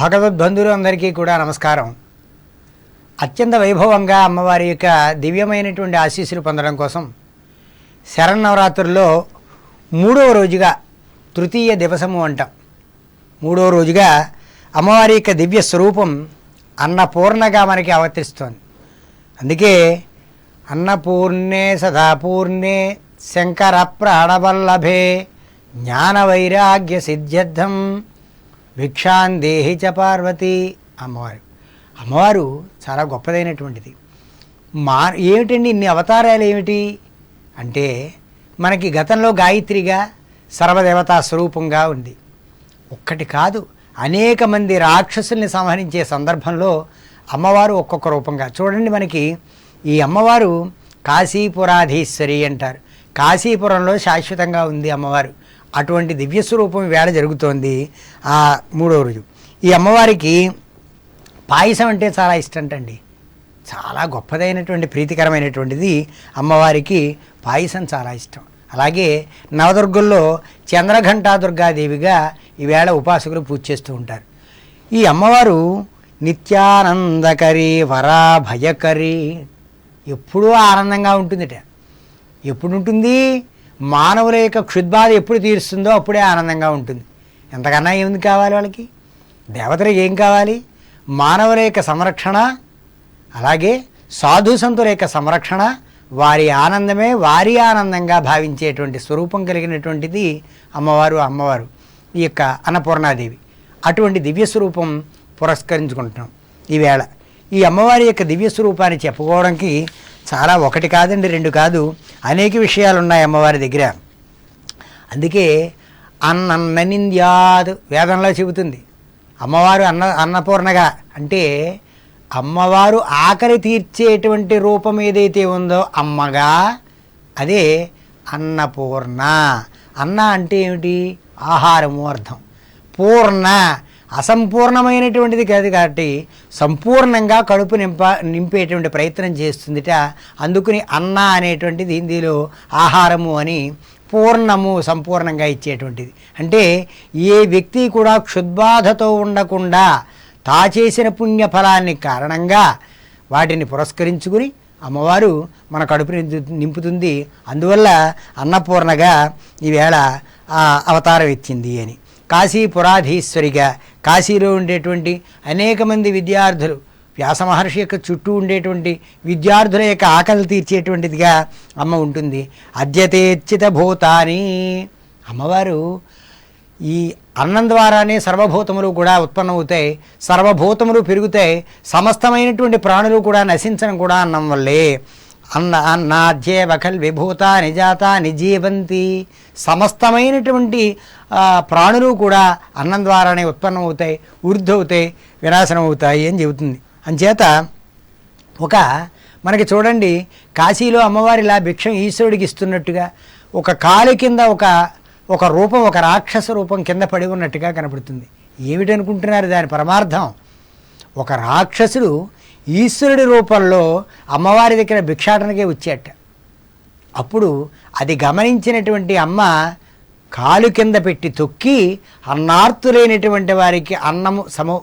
భగవద్బంధువులు అందరికీ కూడా నమస్కారం. అత్యంత వైభవంగా అమ్మవారి యొక్క దివ్యమైనటువంటి ఆశీస్సులు పొందడం కోసం శరన్నవరాత్రుల్లో మూడవ రోజుగా తృతీయ దివసము అంటాం. మూడవ రోజుగా అమ్మవారి యొక్క దివ్య స్వరూపం అన్నపూర్ణగా మనకి అవతరిస్తోంది అందుకే అన్నపూర్ణే సదాపూర్ణే శంకర ప్రాణవల్లభే జ్ఞాన వైరాగ్య సిద్ధ్యర్థం భిక్షాందేహి చ పార్వతి. అమ్మవారు. అమ్మవారు చాలా గొప్పదైనటువంటిది. మా ఏమిటండి ఇన్ని అవతారాలు ఏమిటి అంటే మనకి గతంలో గాయత్రిగా సర్వదేవతా స్వరూపంగా ఉంది. ఒక్కటి కాదు అనేక మంది రాక్షసుల్ని సంహరించే సందర్భంలో అమ్మవారు ఒక్కొక్క రూపంగా. చూడండి మనకి ఈ అమ్మవారు కాశీపురాధీశ్వరి అంటారు. కాశీపురంలో శాశ్వతంగా ఉంది అమ్మవారు. అటువంటి దివ్య స్వరూపం వేళ జరుగుతోంది ఆ మూడో రోజు. ఈ అమ్మవారికి పాయసం అంటే చాలా ఇష్టంటండి. చాలా గొప్పదైనటువంటి ప్రీతికరమైనటువంటిది అమ్మవారికి పాయసం చాలా ఇష్టం. అలాగే నవదుర్గుల్లో చంద్రఘంటా దుర్గాదేవిగా ఈవేళ ఉపాసకులు పూజ చేస్తూ ఉంటారు. ఈ అమ్మవారు నిత్యానందకరి వరా భయకరి ఎప్పుడూ ఆనందంగా ఉంటుందిట. ఎప్పుడు ఉంటుంది మానవుల యొక్క క్షుద్బాధ ఎప్పుడు తీరుస్తుందో అప్పుడే ఆనందంగా ఉంటుంది. ఎంతకన్నా ఏమి కావాలి వాళ్ళకి? దేవతలకు ఏం కావాలి? మానవుల యొక్క సంరక్షణ అలాగే సాధు సంతుల యొక్క సంరక్షణ వారి ఆనందమే వారి ఆనందంగా భావించేటువంటి స్వరూపం కలిగినటువంటిది అమ్మవారు అమ్మవారు ఈ యొక్క అన్నపూర్ణాదేవి. అటువంటి దివ్య స్వరూపం పురస్కరించుకుంటున్నాం. ఈవేళ ఈ అమ్మవారి యొక్క దివ్య స్వరూపాన్ని చెప్పుకోవడానికి చాలా ఒకటి కాదండి రెండు కాదు. అనేక విషయాలు ఉన్నాయి అమ్మవారి దగ్గర. అందుకే అన్నన్న నింద్యాదు వేదంలో చెబుతుంది. అమ్మవారు అన్న అన్నపూర్ణగా అంటే అమ్మవారు ఆకలి తీర్చేటువంటి రూపం ఏదైతే ఉందో అమ్మగా అదే అన్నపూర్ణ. అన్న అంటే ఏమిటి? ఆహారము అర్థం. పూర్ణ అసంపూర్ణమైనటువంటిది కాదు కాబట్టి సంపూర్ణంగా కడుపు నింప నింపేటువంటి ప్రయత్నం చేస్తుందిట. అందుకుని అన్న అనేటువంటిది హిందీలో ఆహారము అని పూర్ణము సంపూర్ణంగా ఇచ్చేటువంటిది. అంటే ఏ వ్యక్తి కూడా క్షుద్బాధతో ఉండకుండా తా చేసిన పుణ్యఫలాన్ని కారణంగా వాటిని పురస్కరించుకుని అమ్మవారు మన కడుపు నింపుతుంది. అందువల్ల అన్నపూర్ణగా ఈవేళ అవతారం ఇచ్చింది అని. కాశీపురాధీశ్వరిగా. కాశీలో ఉండేటువంటి అనేక మంది విద్యార్థులు వ్యాస మహర్షి యొక్క చుట్టూ ఉండేటువంటి విద్యార్థుల యొక్క ఆకలి తీర్చేటువంటిదిగా అమ్మ ఉంటుంది. అద్యతేచ్చిత భూతాని. అమ్మవారు ఈ అన్నం ద్వారానే సర్వభూతములు కూడా ఉత్పన్నమవుతాయి. సర్వభూతములు పెరుగుతాయి. సమస్తమైనటువంటి ప్రాణులు కూడా నశించడం కూడా అన్నం వల్లే. అన్న అన్నాధ్యే వఖల్ విభూత నిజాత నిజీవంతి సమస్తమైనటువంటి ప్రాణులు కూడా అన్నం ద్వారానే ఉత్పన్నమవుతాయి వృద్ధవుతాయి వినాశనం అవుతాయి అని చెబుతుంది. అంచేత ఒక మనకి చూడండి కాశీలో అమ్మవారి ఇలా భిక్షం ఈశ్వరుడికి ఇస్తున్నట్టుగా ఒక కాలు కింద ఒక ఒక రూపం ఒక రాక్షస రూపం కింద పడి ఉన్నట్టుగా కనపడుతుంది. ఏమిటనుకుంటున్నారు దాని పరమార్థం? ఒక రాక్షసుడు ఈశ్వరుడి రూపంలో అమ్మవారి దగ్గర భిక్షాటనకే వచ్చేట. అప్పుడు అది గమనించినటువంటి అమ్మ కాలు కింద పెట్టి తొక్కి అన్నార్తులైనటువంటి వారికి అన్నము సమ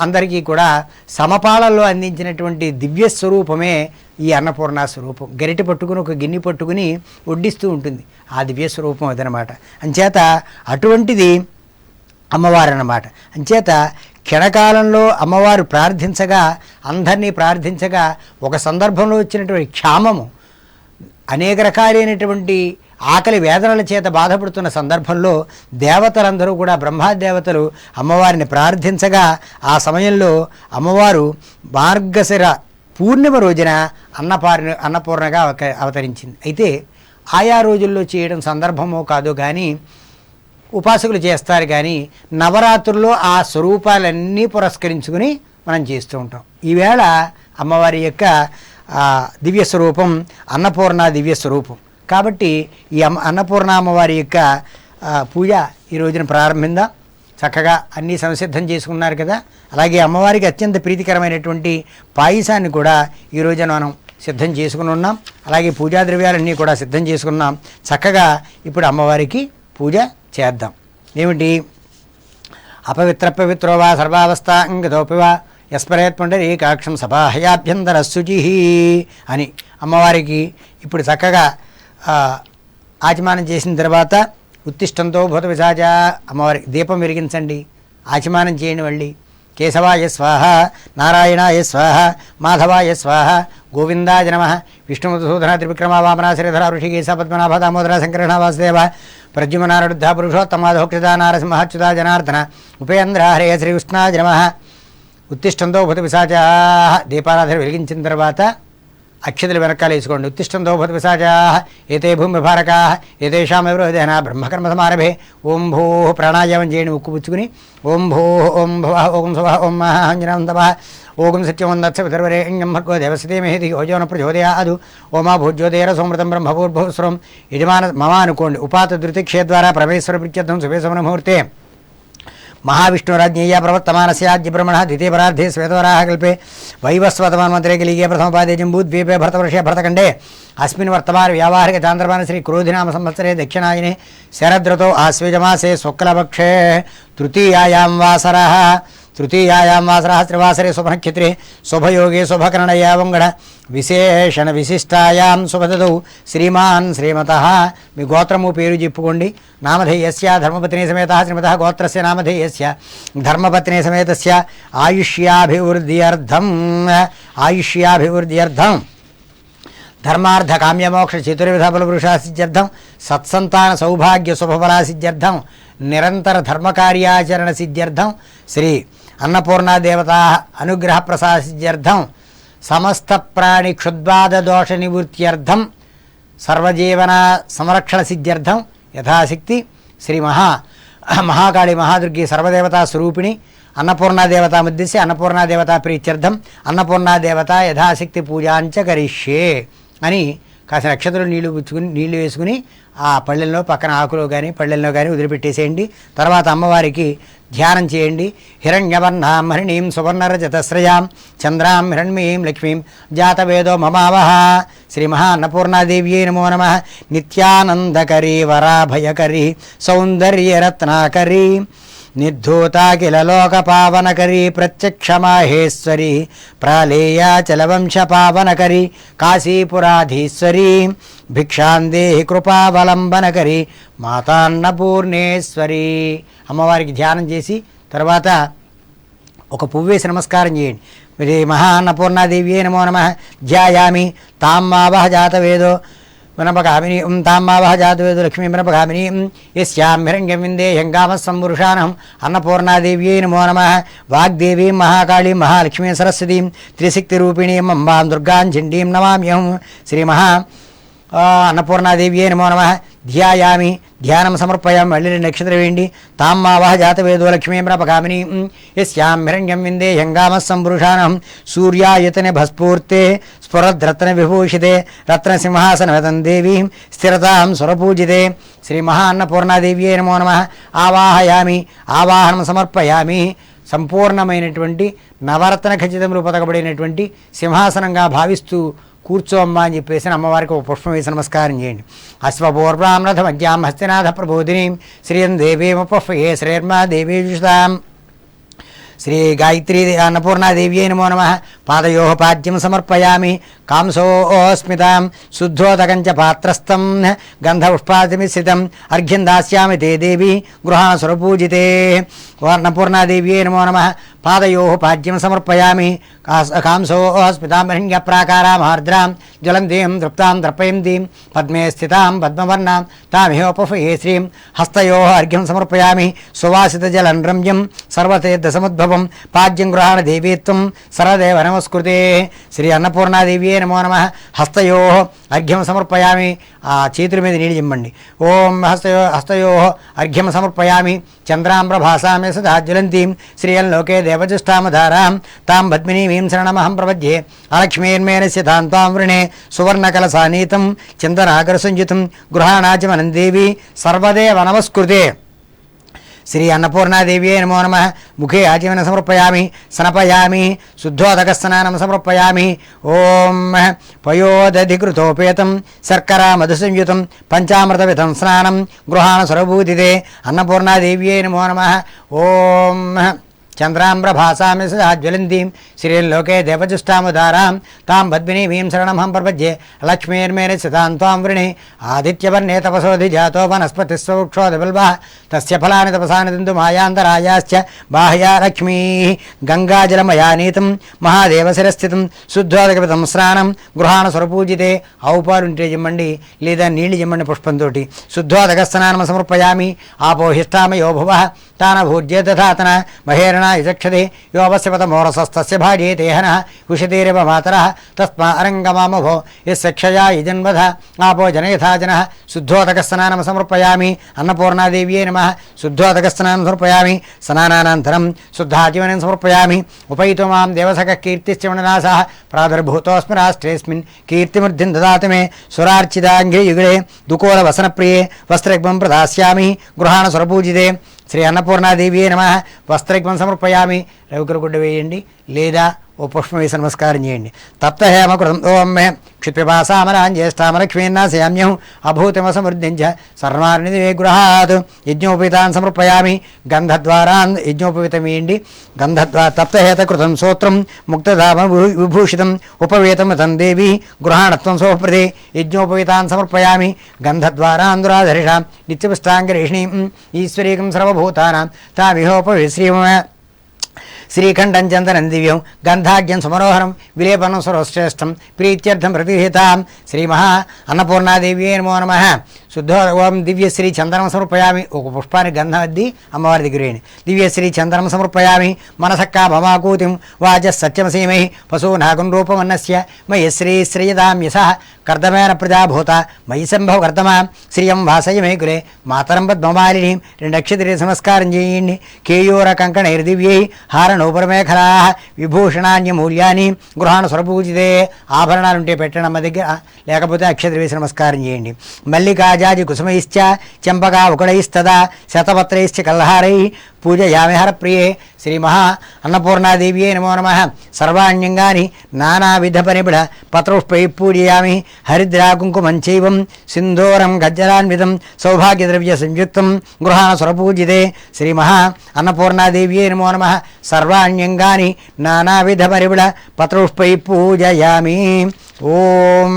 అందరికీ కూడా సమపాళల్లో అందించినటువంటి దివ్య స్వరూపమే ఈ అన్నపూర్ణ స్వరూపం. గరిటె పట్టుకుని ఒక గిన్నె పట్టుకుని వడ్డిస్తూ ఉంటుంది. ఆ దివ్య స్వరూపం అదనమాట. అంచేత అటువంటిది అమ్మవారు అన్నమాట అంచేత క్షణకాలంలో అమ్మవారు ప్రార్థించగా అందరినీ ప్రార్థించగా ఒక సందర్భంలో వచ్చినటువంటి క్షామము అనేక రకాలైనటువంటి ఆకలి వేదనల చేత బాధపడుతున్న సందర్భంలో దేవతలందరూ కూడా బ్రహ్మాదేవతలు అమ్మవారిని ప్రార్థించగా ఆ సమయంలో అమ్మవారు మార్గశిర పూర్ణిమ రోజున అన్నపార్ణ అన్నపూర్ణగా అవతరించింది. అయితే ఆయా రోజుల్లో చేయడం సందర్భమో కాదో కానీ ఉపాసకులు చేస్తారు కానీ నవరాత్రుల్లో ఆ స్వరూపాలన్నీ పురస్కరించుకుని మనం చేస్తూ ఉంటాం. ఈవేళ అమ్మవారి యొక్క దివ్య స్వరూపం అన్నపూర్ణ దివ్య స్వరూపం. కాబట్టి ఈ అమ్మ అన్నపూర్ణ అమ్మవారి యొక్క పూజ ఈ రోజున ప్రారంభిందా. చక్కగా అన్నీ సంసిద్ధం చేసుకున్నారు కదా. అలాగే అమ్మవారికి అత్యంత ప్రీతికరమైనటువంటి పాయసాన్ని కూడా ఈ రోజున మనం సిద్ధం చేసుకుని ఉన్నాం. అలాగే పూజా ద్రవ్యాలన్నీ కూడా సిద్ధం చేసుకున్నాం. చక్కగా ఇప్పుడు అమ్మవారికి పూజ చేద్దాం. ఏమిటి? అపవిత్రపవిత్రో వా సర్వావస్థాంగతోపి వా యస్మరేత్ పుండరీకాక్షం సపాహయాభ్యంతర శుచి అని అమ్మవారికి ఇప్పుడు చక్కగా ఆచమానం చేసిన తర్వాత ఉత్తిష్టంతో భూత విశాచ అమ్మవారికి దీపం వెలిగించండి. ఆచమానం చేయండి మళ్ళీ. కేశవాయ స్వాహ నారాయణాయ స్వాహ మాధవాయ స్వాహ గోవిందాయ నమ విష్ణుమధుసూదన త్రివిక్రమ వామన శ్రీధర ఋషికేశ పద్మనాభ దామోదర సంకరణ వాసుదేవ ప్రద్యుమనారుద్ధ పురుషోత్తమాధోక్షిత నారసింహచ్యుత జనార్దన ఉపేంద్ర హరే శ్రీకృష్ణాయ నమ. ఉత్తిష్టంతో భూత విశాచ దీపారాధన వెలిగించిన తర్వాత అక్షతలు వెనకాల వేసుకోండి. ఉత్తిష్టం భూత పిశాచా ఏతే భూమి భారకా. ఏతేషాం ఎవరోదేన బ్రహ్మకర్మ సమారభే ఓం భూ ప్రాణాయామం చేయండి ఉక్కు పుచ్చుకుని. ఓం భూ ఓం భవ ఓం శుభ ఓం మహాంజనం తప. ఓం సత్యం దత్స పితర్వరేణ్యం భర్గో దేవస్థితే మహేది ఓజోన ప్రచోదయాదు ఓమా భూజ్యోదేర సోమృతం బ్రహ్మభూర్భూస్వరం యజమాన మమ అనుకోండి. ఉపాత ధృతిక్షే ద్వారా పరమేశ్వర ప్రత్యర్థం శుభే ముహూర్తే. మహావిష్ణురాజ్ఞేయ ప్రవర్తమానస్యాద్య బ్రహ్మణ ద్వితీయ పరార్థే శ్వేతవరాహ కల్పే వైవస్వతమాన్మంత్రే కలిగే ప్రథమపాదే జంబూద్వీపే భరతవర్షే భరతఖండే. అస్మిన్ వర్తమాన వ్యావహారిక చాంద్రమాన శ్రీ క్రోధినామ సంవత్సరే దక్షిణాయనే శరదృతో ఆశ్వేజమాసే శుక్లపక్షే తృతీయాయాం వాసరः. తృతీయాయాం వాసరः త్రివాసరే శుభనక్షత్రే శుభయోగే శుభకరణయావంగణ విశేషణ విశిష్టాయాం శుభదౌ శ్రీమాన్ శ్రీమత మీ గోత్రము పేరు చెప్పుకోండి. నామధేయస్య ధర్మపత్ని సమేత శ్రీమత గోత్రస్య నామధేయస్య ధర్మపత్ని సమేతస్య. ఆయుష్యాభివృద్ధ్యర్థం ఆయుష్యాభివృద్ధ్యర్థం. ధర్మార్థ కామ్యమోక్ష చతుర్విధ బలపురుషాసిద్ధ్యర్థం సత్సంతాన సౌభాగ్య శుభఫలాసిద్ధ్యర్థం నిరంతర ధర్మకార్యాచరణ సిద్ధ్యర్థం శ్రీ అన్నపూర్ణా దేవతా అనుగ్రహ ప్రసాద్యర్థం సమస్త ప్రాణి క్షుద్వాద దోష నివృత్త్యర్థం సర్వజీవన సంరక్షణ సిద్ధ్యర్థం యథాశక్తి శ్రీ మహా మహాకాళి మహాదుర్గి సర్వదేవతా స్వరూపిణి అన్నపూర్ణాదేవత మధ్యసి అన్నపూర్ణాదేవత ప్రీత్యర్థం అన్నపూర్ణాదేవత యథాశక్తి పూజాంచ కరిష్యే అని కాసిన నక్షత్రం నీళ్ళు పుచ్చుకుని నీళ్ళు వేసుకుని ఆ పళ్ళెల్లో పక్కన ఆకులో కానీ పళ్ళెల్లో కానీ వదిలిపెట్టేసేయండి. తర్వాత అమ్మవారికి ధ్యానం చేయండి. హిరణ్యవర్ణాం హరిణీం సువర్ణరజతశ్రయాం చంద్రాం హిరణ్మీం లక్ష్మీం జాతవేదో మమావహ శ్రీ మహాన్నపూర్ణాదేవ్యే నమో నమ. నిత్యానందకరీ వరాభయకరీ సౌందర్యరత్నాకరీ. నిర్ధూతాఖిల లోక పావనకరీ ప్రత్యక్ష ప్రాళేయాచలవంశ పావనకరి కాశీపురాధీశ్వరి భిక్షాందేహి కృపావలంబనకరి మాతాన్నపూర్ణేశ్వరి. అమ్మవారికి ధ్యానం చేసి తర్వాత ఒక పువ్వేసి నమస్కారం చేయండి. శ్రీ మహా అన్నపూర్ణాదేవ్యే నమో నమ. ధ్యాయామి. తామ్మావహ జాతవేదో. వినపగామిని ఉం తామ్మావహ జాతవేదో లక్ష్మీ వినపగామిని యస్యాం హిరణ్యం విందే హంగామ సంవృషానం నమో నమ వాగ్దేవీం మహాకాళీం మహాలక్ష్మీ సరస్వతీం త్రిశక్తిరూపిణీం అంబాం దుర్గాం చండీం నమామ్యహం శ్రీమహా అన్నపూర్ణాదేవి నమో నమ. ధ్యాయామి ధ్యానం సమర్పయామి మళ్ళీ నక్షత్రం వేయండి తామ్మావహ జాతవేదో లక్ష్మీమ్రపగామిని యస్యాం హిరణ్యం విందే హంగామ సంభృషాణం సూర్యాయతన భస్ఫూర్తే స్ఫురద్రత్న విభూషితే రత్నసింహాసనవతం దేవీ స్థిరతాం స్వరపూజితే. శ్రీ మహా నమో నమ. ఆవాహయామి ఆవాహనం సమర్పయామి. సంపూర్ణమైనటువంటి నవరత్న ఖచ్చితం రూపతకబడినటువంటి సింహాసనంగా భావిస్తూ కూర్చోమ్మా అని చెప్పేసి అమ్మవారికి ఒక పుష్పం వేసి నమస్కారం చేయండి. అశ్వపూర్వామరథ మధ్యాం హస్తినాథ ప్రబోధిని శ్రీయం దేవీమపుష్పయే శ్రీర్మా దేవీజుషాం శ్రీ గాయత్రీ అన్నపూర్ణాదేవ్యై నమో నమ. పాదయో పాద్యం సమర్పయామి. కాంసోస్మితాం శుద్ధోదకంచ పాత్రస్థం. గంధపుష్పాదిమిశ్రితం. అర్ఘ్యం దాస్యామి తే దేవి. గృహాసురపూజితే. ఓ అన్నపూర్ణాదేవ్యై నమో నమ. పాదయో పాద్యం సమర్పయామి. కాంసో కాంసోస్మితాం ప్రాకారామార్ద్రాం జ్వలంతీం తృప్తాం ద్రపయంతీం పద్మే స్థితాం పద్మవర్ణాం తామిహోపఫయే శ్రీం. హస్తయో అర్ఘ్యం సమర్పయామి. సువాసిత జలం రమ్యం సర్వతీర్థసముద్భవం పాద్యం గృహాణ దేవీత్వం సర్వదేవ నమస్కృతే. శ్రీ అన్నపూర్ణాదేవ్యే నమో నమ. హస్తయో అర్ఘ్యం సమర్పయామి. ఆ చేతుల మీద నీళ్ళు ఇమ్మండి. ఓం హస్తయో హస్తయో అర్ఘ్యం సమర్పయామి. చంద్రాంబ్రభాసామి సదా జ్వలంతీం శ్రీయల్లోకే దేవజుష్టామధారాం. తాం పద్మినీమీం శరణమహం ప్రపద్యే. అలక్ష్మీర్మేనస్య తాం వృణే. సువర్ణకలసానీతం. చింతనాకరసంయుతం గృహాణాచమనం దేవి. సర్వదేవ నమస్కృతే. శ్రీ అన్నపూర్ణాదేవ్యే నమో నమ. ముఖే ఆచమన సమర్పయామి సనపయామి శుద్ధోదక స్నానం సమర్పయామి. ఓం పయోదధికృతోపేతం శర్కరా మధుసంయుతం పంచామృత విధం స్నానం గృహాణ సరభూతిదే అన్నపూర్ణాదేవ్యే నమో నమ. ఓం చంద్రాంబ్రభాసామి సదా జ్వలంతీం శ్రీలోకే దేవజుష్టాముదారాం. తాం పద్మినీమీం శరణమహం ప్రపద్యే. లక్ష్మీర్మేణ సితాం త్వాం వృణే. ఆదిత్యవర్ణే తపసోధి జాతో వనస్పతిస్వక్షోదబల్వ తస్య ఫలాని తపసాని దిందు మాయాంతరాయాశ్చ. బాహ్యా లక్ష్మీ గంగాజలమయానీతం మహాదేవశిరస్థితం శుద్ధోదకపితం స్నానం. గృహాణ స్వరపూజితే. ఆవుపాలుంటే ఇమ్మండి లేదా నీళ్ళు ఇమ్మండి పుష్పంతో శుద్ధోదక స్నానం సమర్పయామి. ఆపోహిష్టామయో భువ. తాన భూజ్యే తథాతన మహేరణ యజక్షతే యోవస్యపత మోరసస్తస్య భార్యేతే దేహన ఉషతీరేవ మాతర తస్మా అరంగమామభో యక్షయా యజన్వధ ఆపో జనయథాజన శుద్ధోదక స్నానం సమర్పయామి అన్నపూర్ణాదేవ్యే నమ శుద్ధోదక స్నానం సమర్పయామి స్నానానంతరం శుద్ధాజీవనం సమర్పయామి ఉపయితు మాం దేవసక కీర్తిశ్చమననాశः ప్రాదుర్భూతోస్మి రాష్ట్రేస్మిన్ కీర్తిమృద్ధిం దదాతు మే సురార్చితాంఘ్రియుగళే దుకోలవసనప్రియే వస్త్రగ్మం ప్రదాస్యామి గృహాణ సురపూజితే శ్రీ అన్నపూర్ణాదేవి నమ. వస్త్రగ్మం సమర్పయామి. రవికరగుడ్డ వేయండి. లేదా ఓ పుష్పం వేసి నమస్కారం చేయండి తప్తహేమ కృతం ఓం మే క్షిప్యపాసామరాం అభూతిమ సమృద్ధించ సర్వాణి గృహాత్ యజ్ఞోపేతాన్ సమర్పయామి గంధద్వారాన్ యజ్ఞోపేతమేయండి గంధద్వా తప్తహేత కృతం సూత్రం ముక్తధామ విభూషితం ఉపవేతం తం దేవి గృహాణత్వం సోప్రదే యజ్ఞోపేతాన్ సమర్పయామి గంధద్వారాంధురాధరిషాం నిత్యపుష్టాంగరేషిణీం ఈశ్వరీకం సర్వభూతానాం తామిహోపవిశ్రీమ శ్రీఖండం చందనం దివ్యం గంధాగ్యం సమరోహరం విలేపనం సర్వశ్రేష్టం ప్రీత్యర్థం ప్రతిహితాం శ్రీమహా అన్నపూర్ణాదేవ్యే నమో నమ శుద్ధ ఓం దివ్యశ్రీ చందనం సమర్పయామి. ఒక పుష్పానికి గంధం అద్ది అమ్మవారి దగ్గరేని దివ్యశ్రీ చందనం సమర్పయామి. మనసక్కా మమాకూతిం వాచ సత్యమసీమై పశూనాగం రూపమన్నస్య మయి శ్రీ శ్రీయదాం యశ కర్దమేన ప్రజాభూత. మయి సంభవ కర్దమా. శ్రియం వాసయ మే కులే మాతరం పద్మమాలిని. రెండు అక్షతిరి నమస్కారం చేయండి. కేయూర కంకణైర్దివ్యై హారణోపరమేఖలా విభూషణాన్యమూల్యాన్ని గృహాణ స్వరపూజితే ఆభరణాలుంటే పెట్టండి అమ్మ దగ్గర. లేకపోతే అక్షతరి నమస్కారం చేయండి. మల్లికాజ రాజాది కుసుమైశ్చ చెంపకా ఉకుడైస్తదా శతపత్రైశ్చ కల్హారై పూజయామి హరప్రియే శ్రీ మహా అన్నపూర్ణాదేవ్యే నమో నమ సర్వాణ్యంగాని నానావిధ పరిబిడ పత్రపుష్పై పూజయామి హరిద్రాకుంకుమంచైవం సింధూరం గజ్జరాన్వితం సౌభాగ్యద్రవ్య సంయుక్తం గృహాణ సురపూజితే శ్రీ మహా అన్నపూర్ణాదేవ్యే నమో నమ సర్వాణ్యంగాని నానావిధ పరిబిడ పత్రపుష్పై పూజయామి ఓం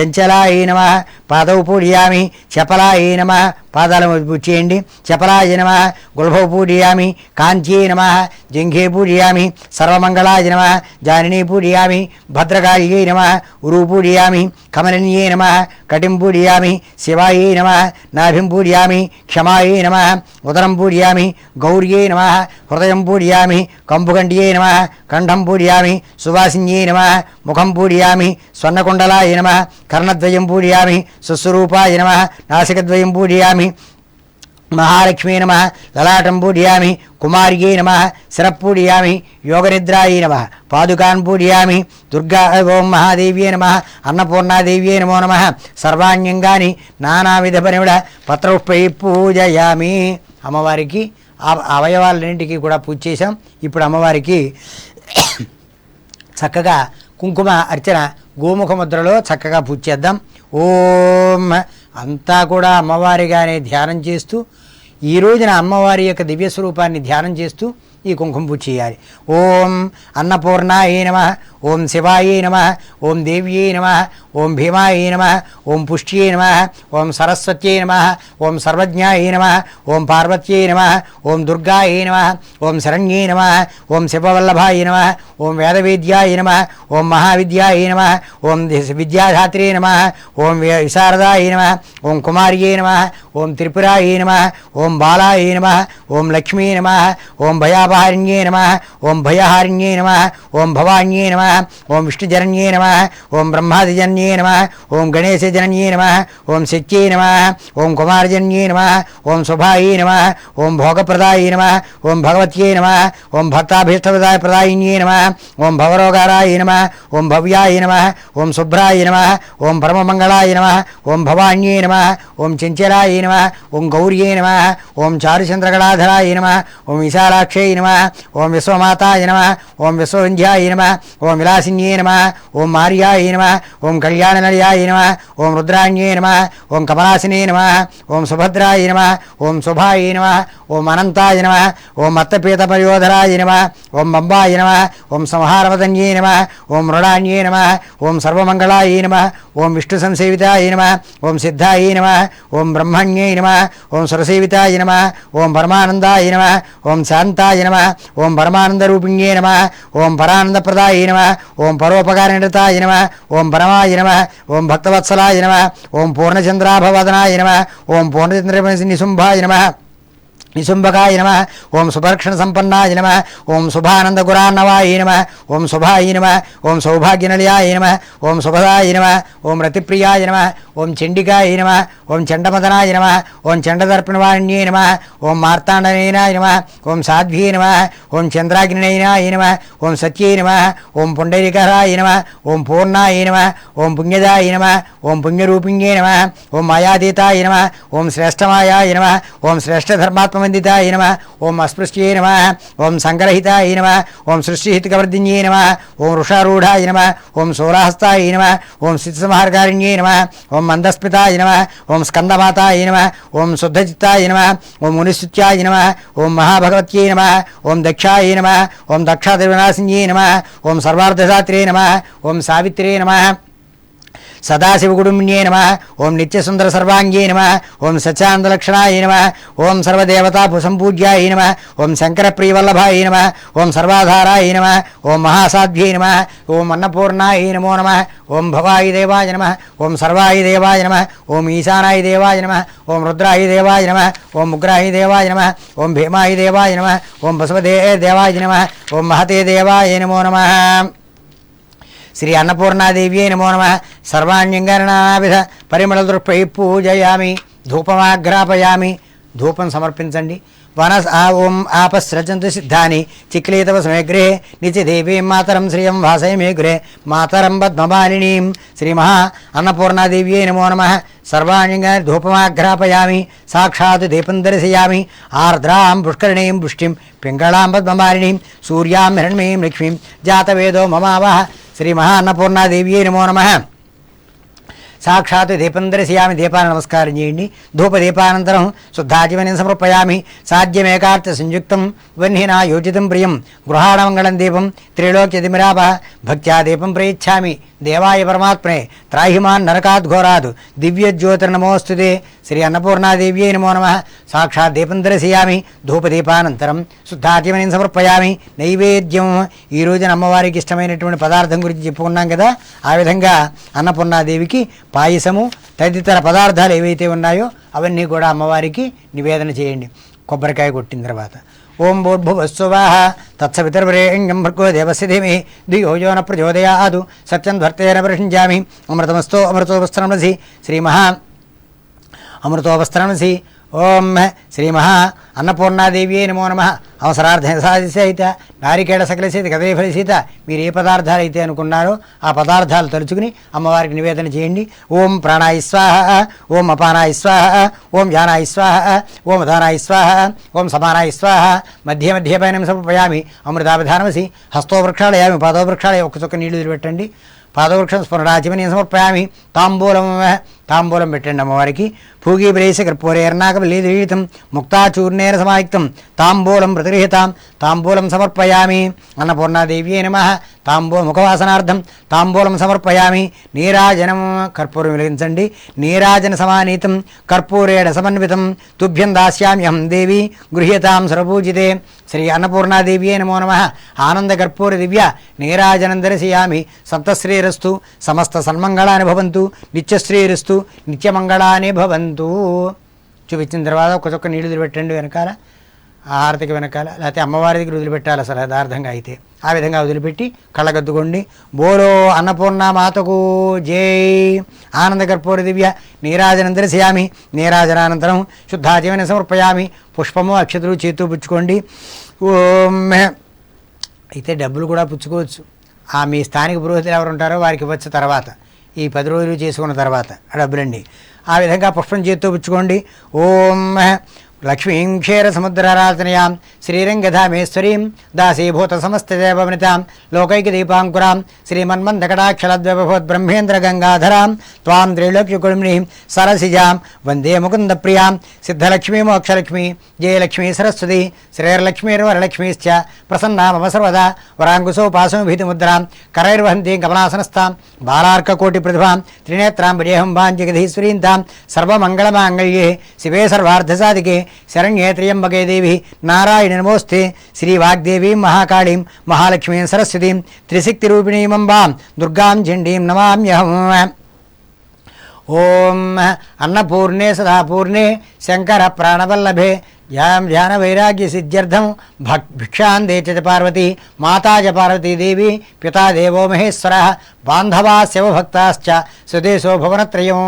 చంచలాయ నమ. పాదవు పూడియామి చపలాయ నమ. పాదాలు చేయండి చపలాయ నమ. గుల్భౌ పూడియామి కాంచీ నమ. జంఘే పూడియామి సర్వమంగళాయ నమ. జానినీ పూడియామి భద్రకాళియై నమ. ఉరు పూడియామి కమలిన్యే నమ. కటిం పూడియామి శివాయై నమ. నాభిం పూడియామి క్షమాయై నమ. ఉదరం పూడియామి గౌర్యై నమ. హృదయం పూడియామి కంబుగండియే నమ. కంఠం పూడియామి సువాసిన్యే నమ. ముఖం పూడియామి స్వర్ణకుండలాయ నమ. కర్ణద్వయం పూజయామి సుస్వరూపాయ నమ నాసికద్వయం పూజయామి మహాలక్ష్మీ నమ లలాటం పూజయామి కుమార్యే నమ శిరపూజయామి యోగనిద్రాయై నమ పాదుకాన్ పూజయామి దుర్గా ఓం మహాదేవ్యే నమ అన్నపూర్ణాదేవ్యే నమో నమ సర్వాణ్యంగాని నానావిధ పరిమిడ పత్రపుష్పై పూజయామి అమ్మవారికి అవయవాలన్నింటికి కూడా పూజ చేశాం. ఇప్పుడు అమ్మవారికి చక్కగా కుంకుమ అర్చన గోముఖ ముద్రలో చక్కగా పూజ చేద్దాం. ఓం. అంతా కూడా అమ్మవారిగానే ధ్యానం చేస్తూ ఈ రోజున అమ్మవారి యొక్క దివ్య స్వరూపాన్ని ధ్యానం చేస్తూ ఈ కుంకుమ పూజ చేయాలి. ఓం. అన్నపూర్ణాయే నమ. ఓం శివాయ నమ. ఓం దేవ్యై నమ. ఓం భీమాయ నమ ఓం పుష్ట్యై నమ ఓం సరస్వత్యై నమ ఓం సర్వజ్ఞాయ నమ ఓం పార్వత్యై నమ ఓం దుర్గాయ నమ ఓం శరణ్యై నమ ఓం శివవల్లభాయ నమ ఓం వేదవేద్యాయ నమ ఓం మహావిద్యాయ నమ ఓం విద్యాధాత్రే నమ ఓం వి- విశారదాయ నమ ఓం కుమార్యై నమ ఓం త్రిపురాయ నమ ఓం బాలాయ నమ ఓం లక్ష్మీ నమ ఓం భయాపహారిణ్యే నమ ఓం భయహారిణ్యే నమ ఓం భవాణ్యే నమ ఓం విష్ణుజరణ్యే నమ ఓం బ్రహ్మాదిజన్యే జనన్యే నమ ఓం గణేశ జనన్యే నమ ఓం శక్యే నమ ఓం కుమారజన్యే నమ ఓం శుభాయే నమ ఓం భోగప్రదాయ నమ ఓం భగవత్యే నమ ఓం భక్తాభీష్టప్రదాయ ప్రదాయిన్యే నమ ఓం భవరోగారాయ నమ ఓం భవ్యాయ నమ ఓం శుభ్రాయ నమ ఓం పరమమంగళాయ నమ ఓం భవాన్యే నమ ఓం చంచలాయ నమ ఓం గౌర్యే నమ ఓం చారుచంద్రకళాధరాయ నమ ఓం విశాలాక్షే నమ ఓం విశ్వమాతాయ నమ ఓం విశ్వవింధ్యాయ నమ ఓం విలాసిన్యే నమ ఓం మార్యాయ నమ ఓం కళ్యాణనలయాయ నమ ఓం రుద్రాణ్యే నమ ఓం కమలాసినే నమ ఓం సుభద్రాయ నమ ఓం శుభాయ నమ ఓం అనంతాయ నమ ఓం మత్తపీత పయోధరాయ నమ ఓం బంబాయ నమ ఓం సంహారవదన్యే నమ ఓం మృడాన్యే నమ ఓం సర్వమంగళాయ నమ ఓం విష్ణు సంసేవితాయ నమ ఓం సిద్ధాయ నమ ఓం బ్రహ్మణ్యే నమ ఓం సురసేవితాయ నమ ఓం పరమానందాయ నమ ఓం శాంతాయ నమ ఓం పరమానందరూపిణ్యే నమ ఓం పరానందప్రదాయ నమ ఓం పరోపకారనిరతాయ నమ ఓం పరమాయ నమ నమ. ఓం భక్తవత్సలాయ నమ. ఓం పూర్ణచంద్రాభవదనాయ నమ. ఓం పూర్ణచంద్ర నిశుంభాయ నమ. నిశుంభకాయ నమ ఓం సుభర్క్షణ సంపన్నాయ నమ ఓం శుభానంద గురాన్నవాయ నమ ఓం శుభాయ నమ ఓం సౌభాగ్యనలయాయ నమ ఓం శుభదాయ నమ ఓం రతిప్రియాయ నమ ఓం చండికాయ నమ ఓం చండమదనాయ నమ ఓం చండదర్పణవాణ్యే నమ ఓం మార్తాండనైనాయ నమ ఓం సాధ్వీ నమ ఓం చంద్రాగ్నినైనాయ నమ ఓం సత్యే నమ ఓం పుండరీకరాయ నమ ఓం పూర్ణాయ నమ ఓం పుణ్యదాయ నమ ఓం పుణ్యరూపిణ్యే నమ ఓం మాయాతీతాయ నమ ఓం శ్రేష్టమాయాయ నమ ఓం వందితాయ నమ ఓం అస్పృశ్యే నమ ఓం సంగ్రహితాయ నమ ఓం సృష్టిహితకవర్ధిన్యే నమ ఓం వృషారూఢాయ నమ ఓం శూలాహస్తాయ నమ ఓం స్థితిసంహారకారిణ్యే నమ ఓం మందస్మితాయ నమ ఓం స్కందమాతాయ నమ ఓం శుద్ధచిత్తాయ నమ ఓం మునిశుత్యాయ నమ ఓం మహాభగవత్యై నమ ఓం దక్షాయ నమ ఓం దక్షాదివినాశిన్యే నమ ఓం సర్వార్థశాత్రే నమ ఓం సావిత్రే నమ సదాశివగుడుమ్యే నమ ఓం నిత్యసుందర సర్వాంగే నమ ఓం సత్యానందలక్షణాయ నమ ఓం సర్వదేవతాభుసంపూజ్యాయ నమ ఓం శంకరప్రియవల్లభాయ నమ ఓం సర్వాధారాయ నమ ఓం మహాసాధ్యై నమ ఓం అన్నపూర్ణాయ నమో నమ ఓం భవాయి దేవాయ నమ ఓం సర్వాయి దేవాయ నమ ఓం ఈశానాయ దేవాయ నమ ఓం రుద్రాయ దేవాయ నమ ఓం ఉగ్రాయ దేవాయ నమ ఓం భీమాయి దేవాయ నమ ఓం బసవదే దేవాయ నమ ఓం మహతే దేవాయ నమో నమ శ్రీ అన్నపూర్ణాదేవ్యే నమో నమ. సర్వాణ్యంగరణాభిధ పరిమళ దృక్పై పూజయామి. ధూపమాఘ్రాపయామి ధూపం సమర్పించండి. వనస్ ఆ ఓం ఆపస్రజంతు సిద్ధాని. చిక్లీతవ సమగ్రే నిత్యదేవీం మాతరం శ్రియం వాసయ మే గృహే. మాతరం పద్మమాలినీం. శ్రీ మహా అన్నపూర్ణాదేవ్యే నమో నమ. సర్వాణ్యంగా ధూపమాఘ్రాపయామి సాక్షాత్ దీపం దర్శయామి. ఆర్ద్రాం పుష్కరిణీం పుష్టిం. పింగళాం పద్మమాలినీం. సూర్యాం హిరణ్మయీం లక్ష్మీం. జాతవేదో మమావహ. శ్రీ మహా అన్నపూర్ణాదేవ్యే నమో నమ. సాక్షాత్ దీపం దర్శయామి దీపాన్ని నమస్కారం చేయండి. ధూప దీపానంతరం శుద్ధాజీవని సమర్పయామి. సాధ్యమేకార్థ సంయుక్తం వన్హినా యోజితం ప్రియం. గృహాణమంగళం దీపం త్రిలోక్యతిమిరాప భక్త్యా దీపం ప్రయచ్ఛామి. దేవాయ పరమాత్మనే. త్రాహిమాన్ నరకాద్ ఘోరాద్. దివ్య శ్రీ అన్నపూర్ణాదేవ్యై నమో నమ. సాక్షాత్ దీపం దర్శయామి. ధూపదీపానంతరం. శుద్ధాత్యమని సమర్పయామి. నైవేద్యం. ఈ రోజున అమ్మవారికి ఇష్టమైనటువంటి పదార్థం గురించి చెప్పుకున్నాం కదా. ఆ విధంగా అన్నపూర్ణాదేవికి పాయసము తదితర పదార్థాలు ఏవైతే ఉన్నాయో అవన్నీ కూడా అమ్మవారికి నివేదన చేయండి. కొబ్బరికాయ కొట్టిన తర్వాత. ఓం భూర్భువస్సువాహ. తత్సవితర్వరేణ్యం భర్గో దేవస్య ధీమి ధియో న ప్రచోదయాదు. సత్యం ధర్తేన ప్రషించామి అమృతమస్తో అమృతోపస్త్రమసి శ్రీమహా అమృతోపస్త్రమసి ఓం శ్రీమహా. అన్నపూర్ణాదేవ్యే నమో నమ. అవసరార్థం సాధిసహిత నారికేళ సకల సీత కదే ఫలిసీత మీరు ఏ పదార్థాలు అయితే అనుకున్నారో ఆ పదార్థాలు తలుచుకుని అమ్మవారికి నివేదన చేయండి. ఓం ప్రాణాయ స్వాహ ఓం అపానాయ స్వాహ ఓం జానాయ స్వాహ ఓం ఉదానాయ స్వాహ ఓం సమానాయ స్వాహ. మధ్య మధ్య పైన సమర్పయామి అమృతాభిధానమసి హస్తోవృక్షాలయామి వృక్షాలయామి పాదో వృక్షాలయ ఒక్క చొక్క నీళ్ళు పెట్టండి పాదవృక్షం స్మరణాచిమని సమర్పయామి తాంబూలం తాంబూలం పెట్టండి అమ్మవారికి. పూగి ప్రేసి ఎర్నాకం ఎర్నాకలీతం ముక్తాచూర్ణేన సమాయుక్తం. తాంబూలం ప్రతిగృహీతాం. తాంబూలం సమర్పయామి. అన్నపూర్ణాదేవ్యే నమ. తాంబూ ముఖవాసనార్థం. తాంబూలం సమర్పయామి. నీరాజనం కర్పూరం వెలిగించండి. నీరాజన సమానీతం. కర్పూరేణ సమన్వితం తుభ్యం దాస్యామ్యహం దేవి. గృహ్యతాం సర్వపూజితే. శ్రీ అన్నపూర్ణాదేవ్యే నమో నమ. ఆనంద కర్పూర దివ్య. నీరాజనం దర్శయామి. సప్తశ్రీరస్తు. సమస్త సన్మంగళాని భవంతు నిత్యశ్రీరస్తు. నిత్యమంగళానే భవంతు. చూపించిన తర్వాత ఒక చొక్క వదిలిపెట్టండి వెనకాల ఆ వెనకాల లేకపోతే అమ్మవారి దగ్గర వదిలిపెట్టాలి అసలు యథార్థంగా అయితే. ఆ విధంగా వదిలిపెట్టి కళ్ళగద్దుకోండి. బోలో అన్నపూర్ణ మాతకు జై. ఆనంద కర్పూర దివ్య నీరాజనం దర్శయామి నీరాజనానంతరం శుద్ధాజీవన సమర్పయామి. పుష్పము అక్షతలు చేతూ పుచ్చుకోండి. ఓం. అయితే డబ్బులు కూడా పుచ్చుకోవచ్చు. ఆ మీ స్థానిక పురోహితులు ఎవరు ఉంటారో వారికి ఇవ్వచ్చు తర్వాత. ఈ పది రోజులు చేసుకున్న తర్వాత ఆ డబ్బులండి ఆ విధంగా పుష్పం చేత్తో పుచ్చుకోండి. ఓం లక్ష్మీం క్షీరసముద్రరాజనయాం శ్రీరంగధామేశ్వరీం దాసీభూత సమస్తదేవనితాం లోకైక దీపాంకురాం శ్రీమన్మందకటాక్షలద్వ్యభవద్బ్రహ్మేంద్ర గంగాధరాం త్వాం త్రైలోక్యకుడుమ్నీం సరసిజాం వందే ముకుంద ప్రియాం సిద్ధలక్ష్మీ మోక్షలక్ష్మి జయలక్ష్మీ సరస్వతి శ్రేయర్లక్ష్మీర్వరలక్ష్మీశ్చ ప్రసన్నా మమ సర్వదా వరాంకుశోపాసమభీతిముద్రాం కరైర్వహంతీం కమలాసనస్థాం బాలార్కకోటి ప్రతిభాం త్రినేత్రాం విజయహం వాంఛిగధీశ్వరీం తాం సర్వమంగళమాంగళ్యే శివే సర్వార్థసాధికే శరణ్యే దేవి. నారాయణ నమోస్తే. శ్రీవాగ్దేవీం మహాకాళీం మహాలక్ష్మీం సరస్వతీం త్రిశక్తి రూపిణీమంబాం దుర్గాం చండీం నమామ్యహం. ఓం అన్నపూర్ణే సదాపూర్ణే శంకర ప్రాణవల్లభే ధ్యానం ధ్యాన వైరాగ్య సిద్ధ్యర్థం భక్ భిక్షాందే చ పార్వతి మాతా చ పార్వతీదేవి పితా దేవో మహేశ్వర బాంధవా శివభక్తాశ్చ సుదేశో భువనత్రయం.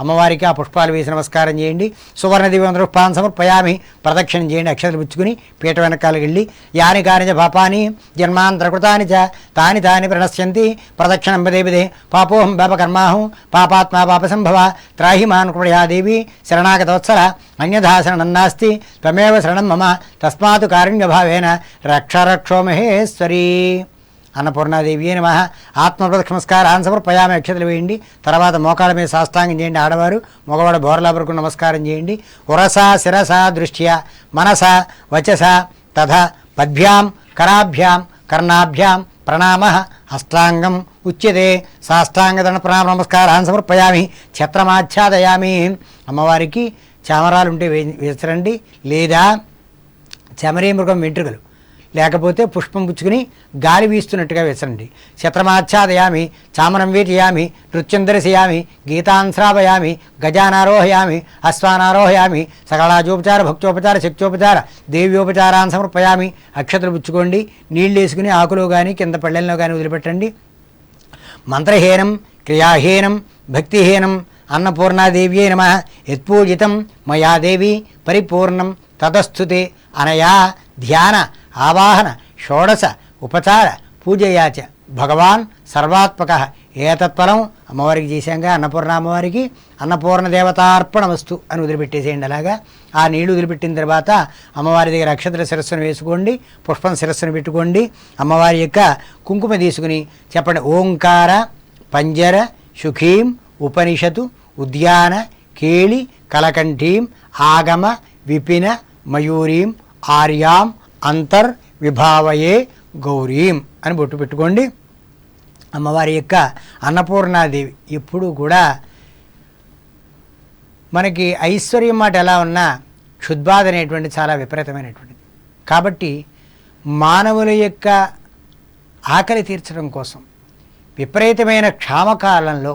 అమ్మవారికి ఆ పుష్పాలు వేసి నమస్కారం చేయండి. సువర్ణ దివ్యం పుష్పాన్ని సమర్పయామి. ప్రదక్షిణం చేయండి అక్షతలు పుచ్చుకుని పీట వెనకాలకు వెళ్ళి యాని కాని చ పాపాని జన్మాంతరకృతాని చ తాని తాని ప్రణశ్యంతి ప్రదక్షిణం పదే పదే పాపోహం పాపకర్మాహం పాపాత్మా పాపసంభవ త్రాహి మాన్ కృపయా దేవి శరణాగతవత్సల అన్యథా శరణం నాస్తి త్వమేవ శరణం మమ తస్మాత్ కారుణ్యభావేన రక్ష మహేశ్వరీ అన్నపూర్ణాదేవి నమ. ఆత్మప్రదక్ష నమస్కారాన్ని సమర్పయామి అక్షతలు వేయండి. తర్వాత మోకాళ్ళ మీద సాష్టాంగం చేయండి ఆడవారు. మగవాడు బోర్లా వరకు నమస్కారం చేయండి. ఉరస శిరస దృష్ట్యా మనస వచస తథ పద్భ్యాం కరాభ్యాం కర్ణాభ్యాం ప్రణామ. అష్టాంగం ఉచ్యతే. సాష్టాంగదన ప్రణామ నమస్కారాన్ని సమర్పయామి. ఛత్రమాచ్ఛాదయామి. అమ్మవారికి చామరాలు ఉంటే వే లేదా చమరీ మృగం వెంట్రుకలు. లేకపోతే పుష్పం పుచ్చుకుని గాలి వీస్తున్నట్టుగా విసరండి. శత్రమాచ్ఛాదయామి చామరం వీటయామి నృత్యం దర్శయామి గీతాన్శ్రావయామి గజానారోహయామి అశ్వానారోహయామి సకలాజోపచార భక్తోపచార శక్తోపచార దేవ్యోపచారాన్ని సమర్పయామి. అక్షతలు పుచ్చుకోండి. నీళ్ళు వేసుకుని ఆకులో కానీ కింద పళ్ళెల్లో కానీ వదిలిపెట్టండి. మంత్రహీనం క్రియాహీనం భక్తిహీనం అన్నపూర్ణాదేవ్యే నమ. యత్పూజితం మయా దేవి పరిపూర్ణం తతస్థుతే అనయా ధ్యాన ఆవాహన షోడశ ఉపచార పూజయాచ భగవాన్ సర్వాత్మక. ఏతత్పరం అమ్మవారికి చేశాంగా అన్నపూర్ణ అమ్మవారికి అన్నపూర్ణ దేవతార్పణ వస్తు అని వదిలిపెట్టేసేయండి అలాగా. ఆ నీళ్ళు వదిలిపెట్టిన తర్వాత అమ్మవారి దగ్గర అక్షతల శిరస్సును వేసుకోండి పుష్పం శిరస్సును పెట్టుకోండి అమ్మవారి యొక్క కుంకుమ తీసుకుని చెప్పండి ఓంకార పంజర సుఖీం ఉపనిషతు ఉద్యాన కేళి కలకంఠీం ఆగమ విపిన మయూరీం ఆర్యాం అంతర్ విభావయే గౌరీం అని బొట్టు పెట్టుకోండి. అమ్మవారి యొక్క అన్నపూర్ణాదేవి ఎప్పుడూ కూడా మనకి ఐశ్వర్యం మాట ఎలా ఉన్నా క్షుద్బాధ అనేటువంటి చాలా విపరీతమైనటువంటిది. కాబట్టి మానవుల యొక్క ఆకలి తీర్చడం కోసం విపరీతమైన క్షామకాలంలో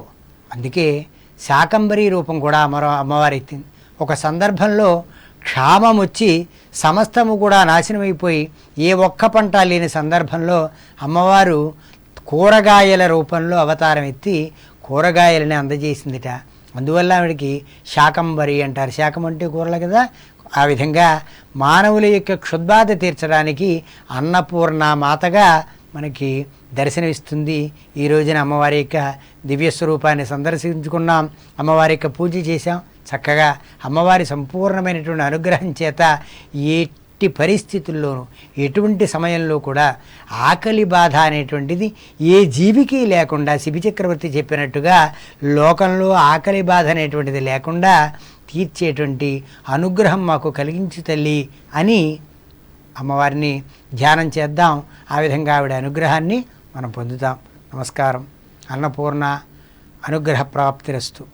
అందుకే శాకంబరీ రూపం కూడా అమర అమ్మవారి ఎత్తింది ఒక సందర్భంలో క్షామం వచ్చి సమస్తము కూడా నాశనమైపోయి ఏ ఒక్క పంట లేని సందర్భంలో అమ్మవారు కూరగాయల రూపంలో అవతారం ఎత్తి కూరగాయలని అందజేసిందిట. అందువల్ల ఆవిడికి శాకంబరి అంటారు. శాకం అంటే కూరలు కదా? ఆ విధంగా మానవుల యొక్క క్షుద్బాధ తీర్చడానికి అన్నపూర్ణ మాతగా మనకి దర్శనమిస్తుంది. ఈ రోజున అమ్మవారి యొక్క దివ్య స్వరూపాన్ని సందర్శించుకున్నాం. అమ్మవారి యొక్క పూజ చేశాం. చక్కగా అమ్మవారి సంపూర్ణమైనటువంటి అనుగ్రహం చేత ఎట్టి పరిస్థితుల్లోనూ ఎటువంటి సమయంలో కూడా ఆకలి బాధ అనేటువంటిది ఏ జీవికి లేకుండా శిబి చక్రవర్తి చెప్పినట్టుగా లోకంలో ఆకలి బాధ అనేటువంటిది లేకుండా తీర్చేటువంటి అనుగ్రహం మాకు కలిగించు తల్లి అని అమ్మవారిని ధ్యానం చేద్దాం. ఆ విధంగా ఆవిడ అనుగ్రహాన్ని మనం పొందుతాం. నమస్కారం. అన్నపూర్ణ అనుగ్రహ ప్రాప్తిరస్తు